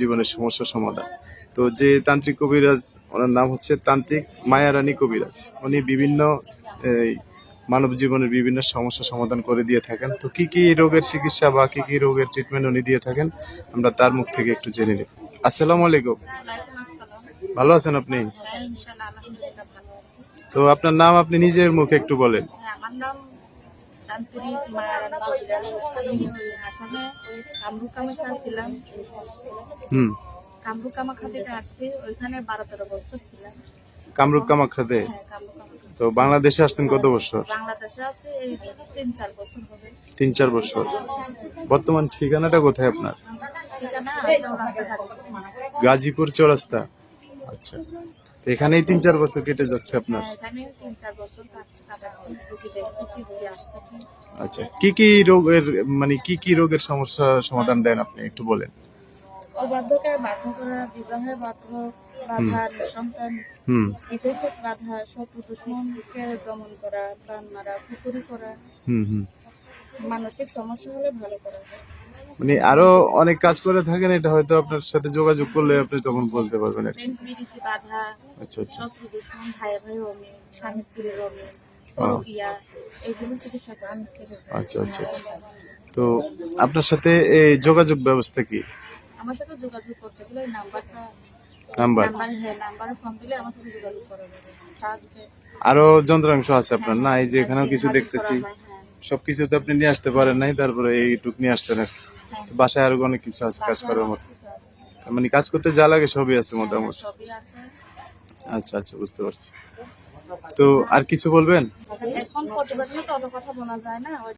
জীবনের সমস্যা সমাধান। তো যে তান্ত্রিক কবিরাজ ওনার নাম হচ্ছে তান্ত্রিক মায়ারানী কবিরাজ। উনি বিভিন্ন মানব জীবনের বিভিন্ন সমস্যা সমাধান করে দিয়ে থাকেন। তো কি কি রোগের চিকিৎসা বা কি কি রোগের ট্রিটমেন্ট উনি দিয়ে থাকেন আমরা তার মুখ থেকে একটু জেনে নিই আসসালামু আলাইকুম। ভালো আছেন আপনি? হ্যাঁ। তো আপনার নাম আপনি নিজের মুখে একটু বলেন। হ্যাঁ, আমার নাম কবিরাজ। আমি আসামে কামরূপ কামাখ্যা ছিলাম হুম। কামরূপ কামাখ্যা থেকে আসছি। ওইখানে বারো তেরো বছর ছিলাম। কামরূপ কামাখ্যাতে হ্যাঁ তো বাংলাদেশে আসছেন কত বছর? তিন চার বছর বর্তমান ঠিকানাটা কোথায় আপনার? গাজীপুর চৌরাস্তা। আচ্ছা। তো এখানেই তিন চার বছর কেটে যাচ্ছে আপনার? হ্যাঁ, আচ্ছা কি কি রোগের মানে কি কি রোগের সমস্যা সমাধান দেন আপনি একটু বলেন। বাধ্য করা বিবাহের বাধ্য বাধা নিঃসন্তান হুম। বিদেশের বাধা শত্রু দুশ্মনকে দমন করা প্রাণ মারা পুকুরি করা। হুম হুম। মানসিক সমস্যা হলে ভালো করা। মানে আরও অনেক কাজ করে থাকেন এটা হয়তো আপনার সাথে যোগাযোগ করলে আপনি তখন বলতে পারবেন আচ্ছা আচ্ছা। আচ্ছা আচ্ছা আচ্ছা তো আপনার সাথে এই যোগাযোগ ব্যবস্থা কি আমার সাথে যোগাযোগ করতে গেলে নাম্বারটা নাম্বার হ্যাঁ নাম্বারে ফোন দিলে আমার সাথে যোগাযোগ করা যাবে আরও যন্ত্রাংশ আছে আপনার না এই যে এখানেও কিছু দেখতেছি হয়, হ্যাঁ। সবকিছু তো আপনি নিয়ে আসতে পারেন নাই তারপরে এইটুক নিয়ে আসছেন আর। হ্যাঁ। বাসায় আরও অনেক কিছু আছে কাজ করার মতো। মানে কাজ করতে যা লাগে সবই আছে মোটামুটি। আচ্ছা আচ্ছা বুঝতে পারছি। তো আর কিছু বলবেন? এখন প্রতিবেদনে তো অত কথা বলা যায় না। ওই